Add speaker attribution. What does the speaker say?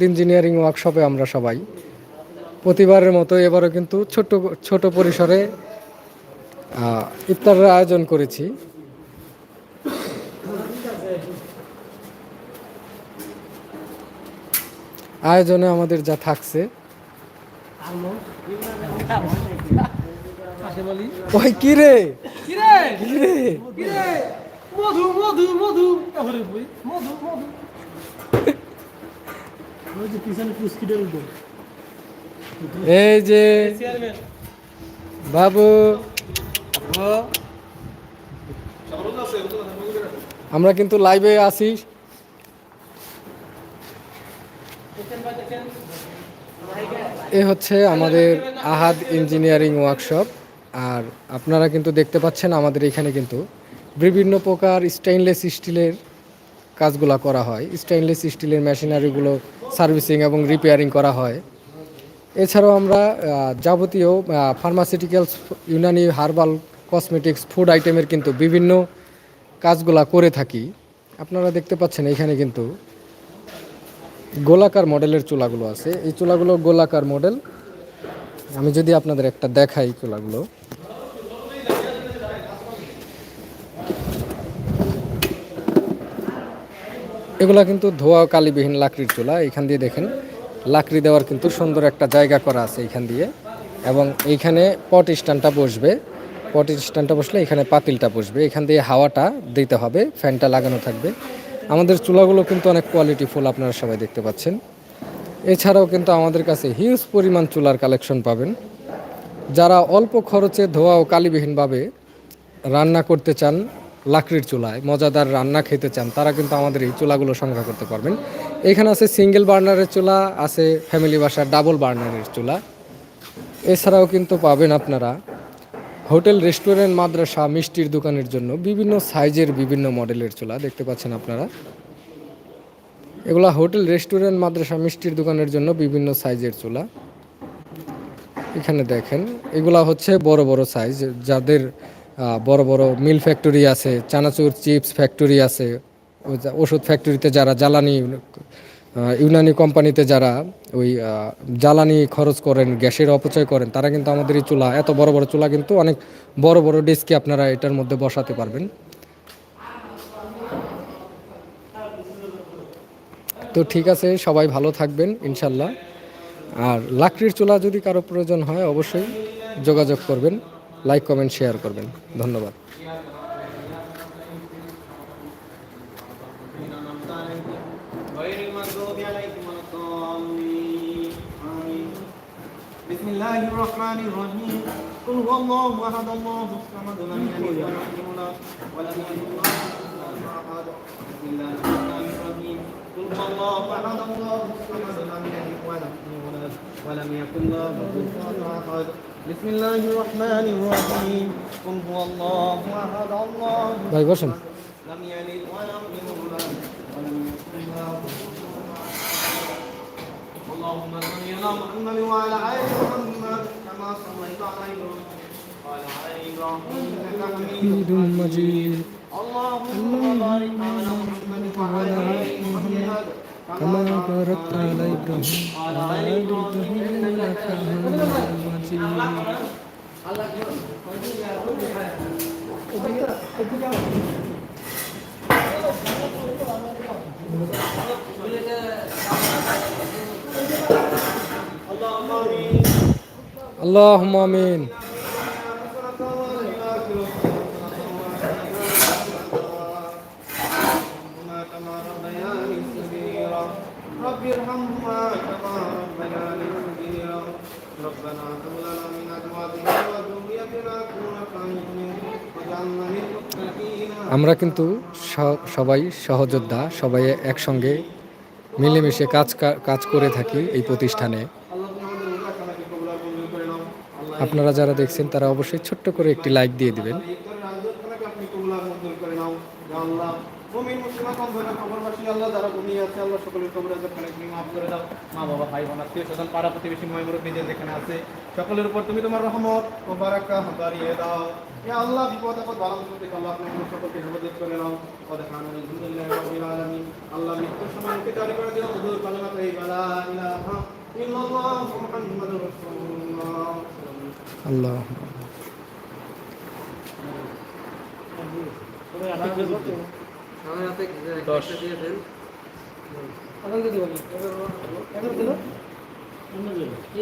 Speaker 1: Engineering ওয়ার্কশপে আমরা সবাই। প্রতিবারের মতো এবারও কিন্তু ছোট ছোট পরিসরে ইফতারের আয়োজন করেছি। আয়োজনে আমাদের যা থাকছে। ওই কি রে?
Speaker 2: মধু মধু মধু। মধু মধু ওই যে পিছনে পুস্কিটের উপর
Speaker 1: এই যে বাবু। আমরা কিন্তু লাইভে আছি। এ হচ্ছে আমাদের আহাদ ইঞ্জিনিয়ারিং ওয়ার্কশপ আর আপনারা কিন্তু দেখতে পাচ্ছেন আমাদের এখানে কিন্তু বিভিন্ন প্রকার স্টেইনলেস স্টিলের কাজগুলো করা হয়। স্টেইনলেস স্টিলের মেশিনারিগুলো সার্ভিসিং এবং রিপেয়ারিং করা হয়। এছাড়াও আমরা যাবতীয় pharmaceuticals Unani herbal cosmetics food আইটেমের কিন্তু বিভিন্ন কাজগুলা করে থাকি। আপনারা দেখতে পাচ্ছেন এখানে কিন্তু গোলাকার মডেলের চুলাগুলো আছে। এই চুলাগুলো গোলাকার মডেল আমি যদি আপনাদের একটা দেখাই চুলাগুলো। এগুলা কিন্তু ধোয়া কালিবিহীন লাকড়ির চুলা এখান দিয়ে দেখেন। লাকড়ি দেওয়ার কিন্তু সুন্দর একটা জায়গা করা আছে এখান দিয়ে। এবং এইখানে পট স্ট্যান্ডটা বসবে। পট স্ট্যান্ডটা বসলে এখানে পাতিলটা বসবে। এখান দিয়ে হাওয়াটা দিতে হবে, ফ্যানটা লাগানো থাকবে। আমাদের চুলাগুলো কিন্তু অনেক কোয়ালিটি ফুল আপনারা সবাই দেখতে পাচ্ছেন। এছাড়াও কিন্তু আমাদের কাছে হিউজ পরিমাণ চুলার কালেকশন পাবেন। যারা অল্প খরচে ধোয়া ও কালিবিহীনভাবে রান্না করতে চান লাকড়ির চুলায়, মজাদার রান্না খেতে চান, তারা কিন্তু আমাদের এই চুলাগুলো সংগ্রহ করতে পারবেন। এখানে আছে সিঙ্গেল বার্নারের চুলা, আছে ফ্যামিলি বাসার ডাবল বার্নারের চুলা। এছাড়াও কিন্তু পাবেন আপনারা হোটেল রেস্টুরেন্ট মাদ্রাসা, মিষ্টির দোকানের জন্য বিভিন্ন সাইজের বিভিন্ন মডেলের চুলা, দেখতে পাচ্ছেন আপনারা। এগুলা হোটেল রেস্টুরেন্ট মাদ্রাসা, মিষ্টির দোকানের জন্য বিভিন্ন সাইজের চুলা। এখানে দেখেন, এগুলা হচ্ছে বড় বড় সাইজ, যাদের বড় বড় মিল ফ্যাক্টরি আছে, চানাচুর চিপস ফ্যাক্টরি আছে ওষুধ ফ্যাক্টরিতে যারা, জ্বালানি ইউনানি কোম্পানিতে যারা ওই জ্বালানি খরচ করেন, গ্যাসের অপচয় করেন, তারা কিন্তু আমাদের এই চুলা, এত বড় বড় চুলা কিন্তু অনেক বড় বড় ডেস্কে আপনারা এটার মধ্যে বসাতে পারবেন। তো ঠিক আছে, সবাই ভালো থাকবেন, ইনশাল্লাহ। আর লাকড়ির চুলা যদি কারও প্রয়োজন হয়, অবশ্যই যোগাযোগ করবেন। লাইক কমেন্ট শেয়ার করবেন ধন্যবাদ
Speaker 3: غير المغضوب عليهم ولا الضالين آمين بسم الله الرحمن الرحيم قل هو الله احد الله الصمد لم يلد ولم يولد ولم يكن له كفوا احد بسم الله الرحمن الرحيم قل هو الله احد الله الصمد لم يلد ولم يولد ولم يكن له كفوا احد بسم الله الرحمن الرحيم قل هو الله احد الله
Speaker 1: ভাই বসেন
Speaker 3: لم يلد ولم يولد ولم يكن له اللهم صل على محمد وعلى ال محمد كما صليت على ابراهيم وعلى ال ابراهيم انك حميد مجيد اللهم بارك على محمد وعلى ال محمد
Speaker 1: كما باركت على إبراهيم
Speaker 3: وعلى ال ابراهيم انك حميد مجيد اللهم امين
Speaker 1: اللهم آمين
Speaker 3: كما ربياني صغيرا رب ارحمهما كما ربياني صغيرا ربنا هب لنا من ازواجنا وذريتنا قرة اعين واجعلنا للمتقين
Speaker 1: আমরা কিন্তু স- সবাই সহযোদ্ধা সবাই একসঙ্গে মিলেমিশে কাজ কা- কাজ করে থাকি এই প্রতিষ্ঠানে
Speaker 3: আল্লাহ তুমি আমাদের উল্লাহ খানাকে কবুল আর মঞ্জুর করে নাও আল্লাহ
Speaker 1: আপনারা যারা দেখছেন তারা অবশ্যই ছোট্ট করে একটি লাইক দিয়ে দিবেন
Speaker 3: মুমিন মুসলিমা কম ধরে খবরবাসী আল্লাহ যারা ঘুমিয়ে আছে আল্লাহ সকলের কবর খালে তুমি মাফ করে দাও। মা বাবা ভাই বোন আত্মীয় স্বজন পাড়া প্রতিবেশী ময় মুরব্বী যে যেখানে আছে সকলের উপর তুমি তোমার রহমত ও বারাকা বাড়িয়ে দাও। ইয়া আল্লাহ বিপদ আপদ ভালো মন্দ থেকে আল্লাহ আপনি আমাদের সকলকে হেফাজত করে নাও। কদ খান আলহামদুলিল্লাহ রাব্বিল আলামিন। আল্লাহ মৃত্যুর সময় ইন্তেকাল করে দিও। হুজুর কালিমাত এই বালা ইলাহা ইল্লাল্লাহ মুহাম্মাদুর রাসূলুল্লাহ।
Speaker 1: আল্লাহ দশ
Speaker 2: এখন যদি কি